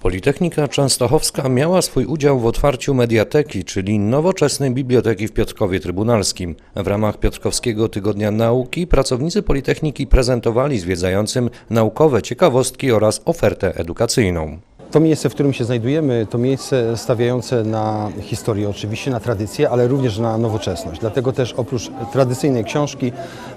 Politechnika Częstochowska miała swój udział w otwarciu mediateki, czyli nowoczesnej biblioteki w Piotrkowie Trybunalskim. W ramach Piotrkowskiego Tygodnia Nauki pracownicy Politechniki prezentowali zwiedzającym naukowe ciekawostki oraz ofertę edukacyjną. To miejsce, w którym się znajdujemy, to miejsce stawiające na historię, oczywiście na tradycję, ale również na nowoczesność. Dlatego też oprócz tradycyjnej książki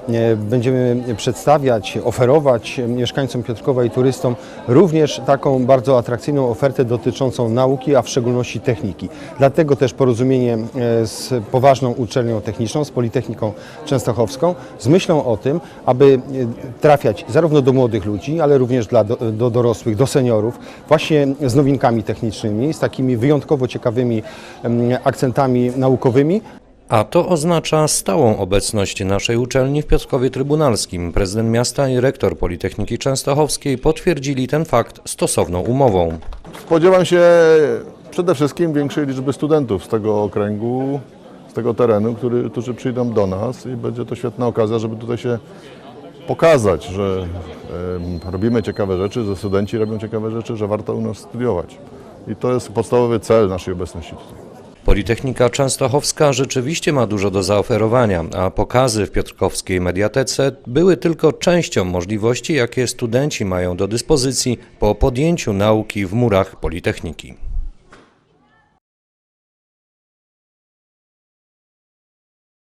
e, będziemy przedstawiać, oferować mieszkańcom Piotrkowa i turystom również taką bardzo atrakcyjną ofertę dotyczącą nauki, a w szczególności techniki. Dlatego też porozumienie e, z poważną uczelnią techniczną, z Politechniką Częstochowską, z myślą o tym, aby e, trafiać zarówno do młodych ludzi, ale również dla, do, do dorosłych, do seniorów, właśnie z nowinkami technicznymi, z takimi wyjątkowo ciekawymi akcentami naukowymi, A to oznacza stałą obecność naszej uczelni w Piotrkowie Trybunalskim. Prezydent miasta i rektor Politechniki Częstochowskiej potwierdzili ten fakt stosowną umową. Spodziewam się przede wszystkim większej liczby studentów z tego okręgu, z tego terenu, który, którzy przyjdą do nas i będzie to świetna okazja, żeby tutaj się pokazać, że robimy ciekawe rzeczy, że studenci robią ciekawe rzeczy, że warto u nas studiować. I to jest podstawowy cel naszej obecności tutaj. Politechnika Częstochowska rzeczywiście ma dużo do zaoferowania, a pokazy w Piotrkowskiej Mediatece były tylko częścią możliwości, jakie studenci mają do dyspozycji po podjęciu nauki w murach Politechniki.